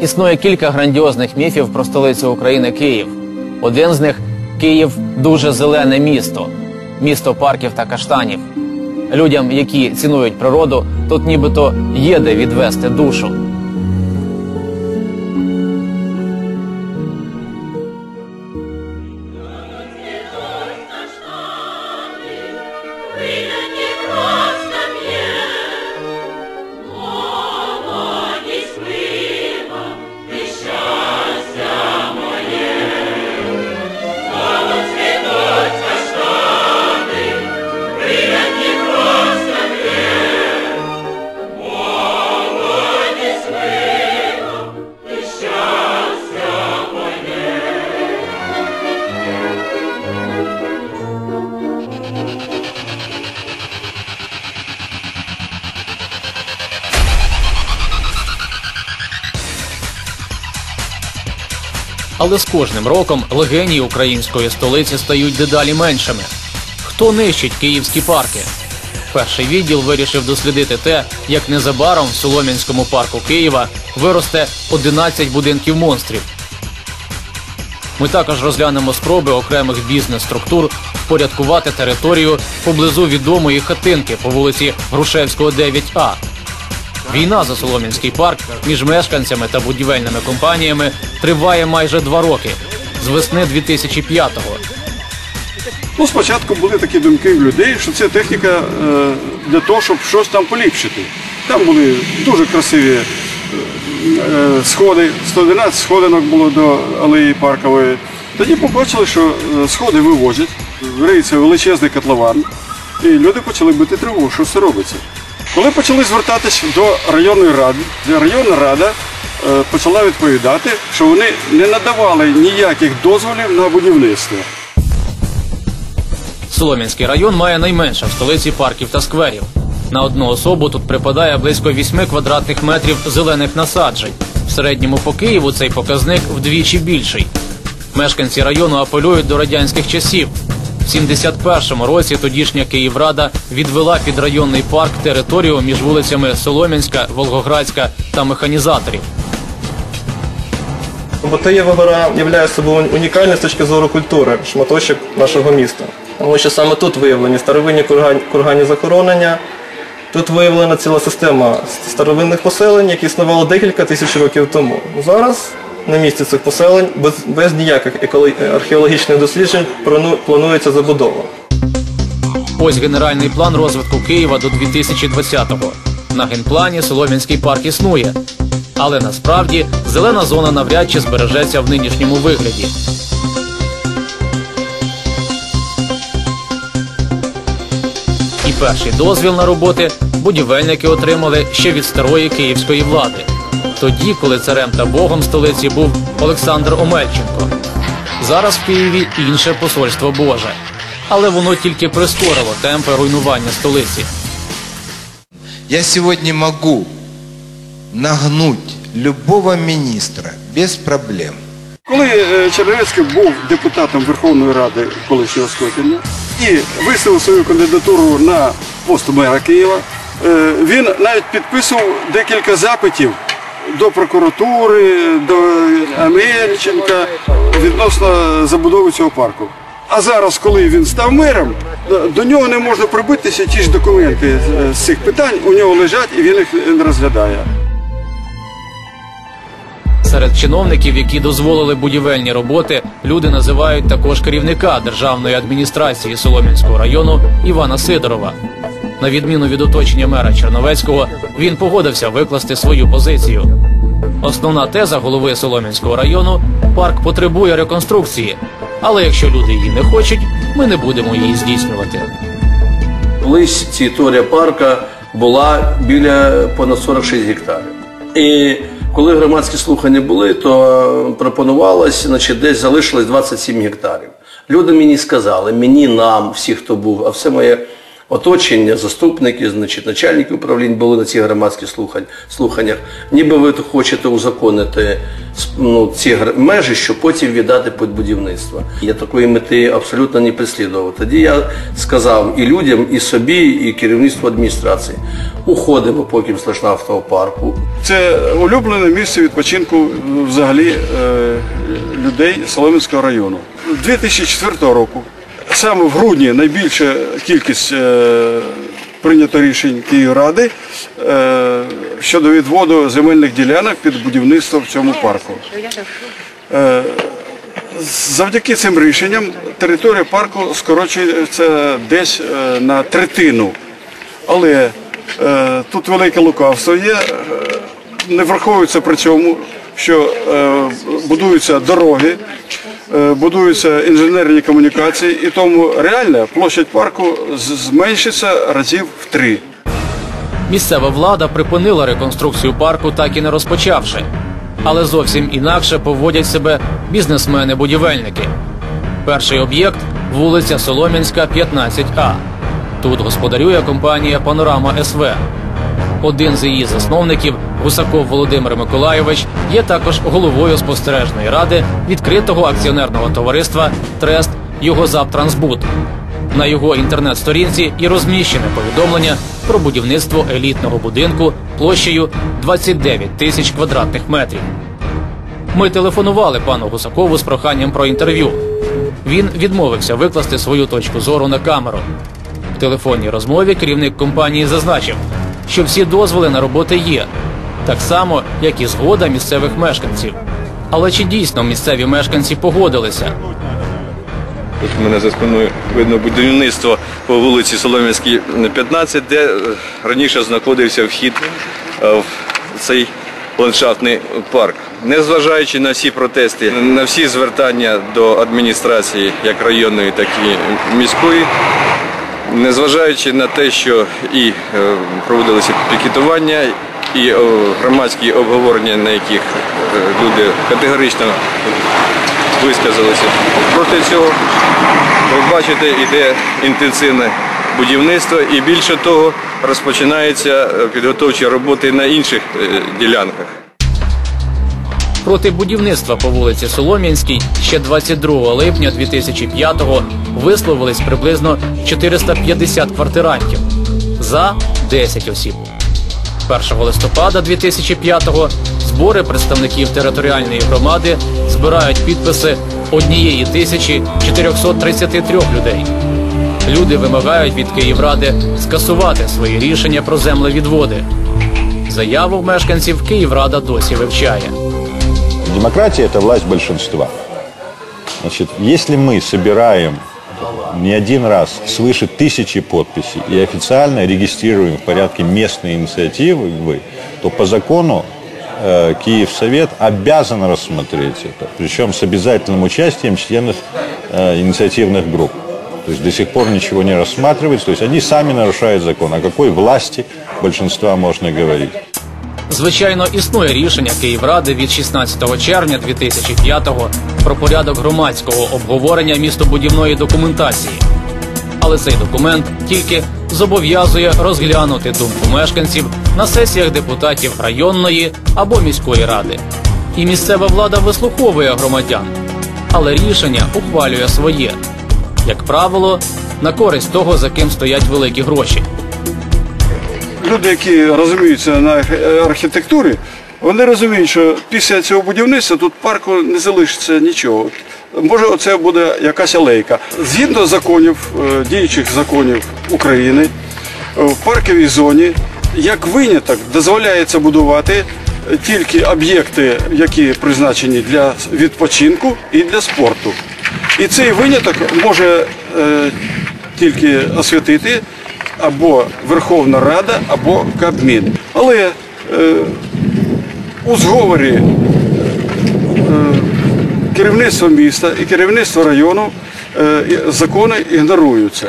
Існує кілька грандіозних міфів про столицю України Київ. Один з них Київ дуже зелене місто, місто парків та каштанів. Людям, які цінують природу, тут нібито є де відвести душу. Але з кожним роком легені української столиці стають дедалі меншими. Хто нищить київські парки? Перший відділ вирішив дослідити те, як незабаром в Солом'янському парку Києва виросте 11 будинків монстрів. Ми також розглянемо спроби окремих бізнес-структур впорядкувати територію поблизу відомої хатинки по вулиці Грушевського, 9А. Війна за Солом'янський парк між мешканцями та будівельними компаніями триває майже два роки з весни 2005-го. Ну, спочатку були такі думки в людей, що це техніка е, для того, щоб щось там поліпшити. Там були дуже красиві е, е, сходи, 111 сходинок було до алеї паркової. Тоді побачили, що сходи вивозять, риється величезний котлован, і люди почали бити тривогу, що це робиться. Коли почали звертатись до районної ради, районна рада е, почала відповідати, що вони не надавали ніяких дозволів на будівництво. Солом'янський район має найменше в столиці парків та скверів. На одну особу тут припадає близько 8 квадратних метрів зелених насаджень. В середньому по Києву цей показник вдвічі більший. Мешканці району апелюють до радянських часів. В 71-му році тодішня Київрада відвела під районний парк територію між вулицями Солом'янська, Волгоградська та механізаторів. Батаєва гора є собою унікальною з точки зору культури, шматочок нашого міста. Тому що саме тут виявлені старовинні курган- курганні захоронення, тут виявлена ціла система старовинних поселень, які існували декілька тисяч років тому. Зараз на місці цих поселень без, без ніяких археологічних досліджень планується забудова. Ось генеральний план розвитку Києва до 2020-го. На генплані Солом'янський парк існує. Але насправді зелена зона навряд чи збережеться в нинішньому вигляді. І перший дозвіл на роботи будівельники отримали ще від старої київської влади. Тоді, коли царем та богом столиці був Олександр Омельченко. Зараз в Києві інше посольство Боже. Але воно тільки прискорило темпи руйнування столиці. Я сегодня могу нагнуть любого министра без проблем. Коли е, Чернівецький був депутатом Верховної Ради колишнього скликання і виставив свою кандидатуру на пост мера Києва, е, він навіть підписував декілька запитів до прокуратури, до Амельченка відносно забудови цього парку. А зараз, коли він став мером, до- нього не можна прибитися, ті ж документи з цих питань у нього лежать і він їх не розглядає. Серед чиновників, які дозволили будівельні роботи, люди називають також керівника державної адміністрації Солом'янського району Івана Сидорова. На відміну від оточення мера Черновецького, він погодився викласти свою позицію. Основна теза голови Солом'янського району парк потребує реконструкції. Але якщо люди її не хочуть, ми не будемо її здійснювати. Колись територія парка була біля понад 46 гектарів. І коли громадські слухання були, то пропонувалось, значить, десь залишилось 27 гектарів. Люди мені сказали, мені, нам, всі, хто був, а все моє оточення, заступники, значить, начальники управлінь були на цих громадських слухань, слуханнях. Ніби ви хочете узаконити ну, ці межі, щоб потім віддати під будівництво. Я такої мети абсолютно не преслідував. Тоді я сказав і людям, і собі, і керівництву адміністрації. Уходимо поки з Лешнафтового парку. Це улюблене місце відпочинку взагалі е, людей Солом'янського району. 2004 року, саме в грудні, найбільша кількість е, прийнято рішень Київради е, щодо відводу земельних ділянок під будівництво в цьому парку. Е, Завдяки цим рішенням територія парку скорочується десь на третину. Але тут велике лукавство є. Не враховується при цьому, що будуються дороги, будуються інженерні комунікації, і тому реальна площадь парку зменшиться разів в три. Місцева влада припинила реконструкцію парку, так і не розпочавши. Але зовсім інакше поводять себе бізнесмени-будівельники. Перший об'єкт вулиця Солом'янська, 15А. Тут господарює компанія Панорама СВ. Один з її засновників, Гусаков Володимир Миколайович, є також головою спостережної ради відкритого акціонерного товариства Трест Югозаптрансбуд. На його інтернет-сторінці і розміщене повідомлення про будівництво елітного будинку площею 29 тисяч квадратних метрів. Ми телефонували пану Гусакову з проханням про інтерв'ю. Він відмовився викласти свою точку зору на камеру. В телефонній розмові керівник компанії зазначив, що всі дозволи на роботи є, так само, як і згода місцевих мешканців. Але чи дійсно місцеві мешканці погодилися? Тут у мене за спиною видно будівництво по вулиці Солом'янській 15, де е, раніше знаходився вхід е, в цей ландшафтний парк. Незважаючи на всі протести, на всі звертання до адміністрації, як районної, так і міської, незважаючи на те, що і е, проводилися пікетування, і е, громадські обговорення, на яких е, люди категорично висказалися проти цього. Ви бачите, йде інтенсивне будівництво і більше того, розпочинаються е, підготовчі роботи на інших ділянках. Проти будівництва по вулиці Солом'янській ще 22 липня 2005-го висловились приблизно 450 квартирантів за 10 осіб. 1 листопада 2005-го збори представників територіальної громади збирають підписи однієї тисячі 433 людей. Люди вимагають від Київради скасувати свої рішення про землевідводи. Заяву мешканців Київрада досі вивчає. Демократия – это власть. Значит, если мы собираем не один раз свыше тысячи подписей и официально регистрируем в порядке местной инициативы, то по закону э, Киевсовет обязан рассмотреть это, причем с обязательным участием членов э, инициативных групп. То есть до сих пор ничего не рассматривается, то есть они сами нарушают закон. О какой власти большинства можно говорить? Звичайно, існує рішення Київради від 16 червня 2005-го про порядок громадського обговорення містобудівної документації. Але цей документ тільки зобов'язує розглянути думку мешканців на сесіях депутатів районної або міської ради. І місцева влада вислуховує громадян, але рішення ухвалює своє, як правило, на користь того, за ким стоять великі гроші. Люди, які розуміються на архітектурі, вони розуміють, що після цього будівництва тут парку не залишиться нічого. Може, оце буде якась алейка. Згідно законів, е, діючих законів України, в парковій зоні, як виняток, дозволяється будувати тільки об'єкти, які призначені для відпочинку і для спорту. І цей виняток може е, тільки освятити або Верховна Рада, або Кабмін. Але е, у зговорі е, керівництво міста і керівництво району е, закони ігноруються.